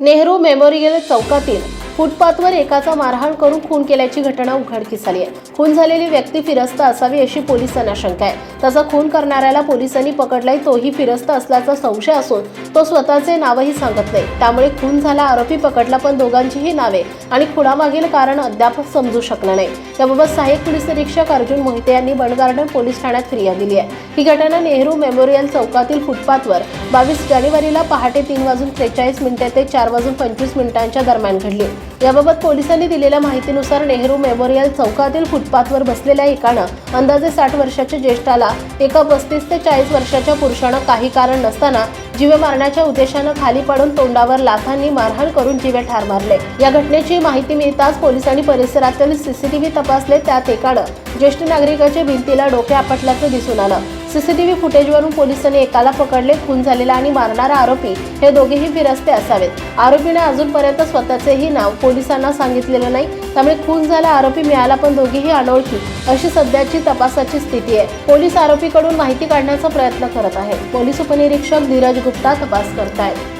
Nehru memorial चौकातील फुटपाथवर एकाचा मारहाण करून खून केल्याची घटना उघडकीस आली आहे. खून झालेली व्यक्ती फिरस्त असावी अशी पोलिसांना शंका आहे. तसा खून करणाऱ्याला पोलिसांनी पकडलाय तोही फिरस्त असल्याचा संशय असून तो स्वतःचे नावही सांगत नाही. त्यामुळे खून झाला आरोपी पकडला पण दोघांचीही नावे आणि खुणामागील कारण अद्याप समजू शकलं नाही. याबाबत सहाय्यक पोलीस निरीक्षक अर्जुन मोहिते यांनी बंडगार्डन पोलीस ठाण्यात फिर्याद दिली आहे. ही घटना नेहरू मेमोरियल चौकातील फुटपाथवर बावीस जानेवारीला पहाटे तीन वाजून त्रेचाळीस मिनिटे ते चार वाजून पंचवीस मिनिटांच्या दरम्यान घडली. याबाबत पोलिसांनी दिलेल्या माहितीनुसार नेहरू मेमोरियल चौकातील फुटपाथवर बसलेल्या एकानं अंदाजे साठ वर्षाच्या ज्येष्ठाला एका पस्तीस ते चाळीस वर्षाच्या पुरुषानं काही कारण नसताना जीवे मारण्याच्या उद्देशानं खाली पडून तोंडावर लाथांनी मारहाण करून जीवे ठार मारले. या घटनेची माहिती मिळताच पोलिसांनी परिसरातील सीसीटीव्ही तपासले त्यात एकानं ज्येष्ठ नागरिकाच्या भिंतीला डोके आपटल्याचं दिसून आलं. सीसीटीव्ही फुटेजवरून पोलिसांनी एकाला पकडले खून झालेला आणि मारणारा आरोपी. हे दोघेही फिरस्ते असावेत. आरोपीने अजूनपर्यंत स्वतःचेही नाव पोलिसांना सांगितलेलं नाही. त्यामुळे खून झाला आरोपी मिळाला पण दोघेही अनोळखी. अशी सध्याची तपासाची स्थिती आहे. पोलीस आरोपीकडून माहिती काढण्याचा प्रयत्न करत आहेत. पोलीस उपनिरीक्षक धीरज गुप्ता तपास करत आहेत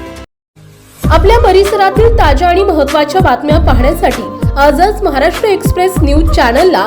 आपल्या परिसरातील ताज्या आणि महत्त्वाच्या बातम्या पाहण्यासाठी आजच महाराष्ट्र एक्सप्रेस न्यूज चॅनलला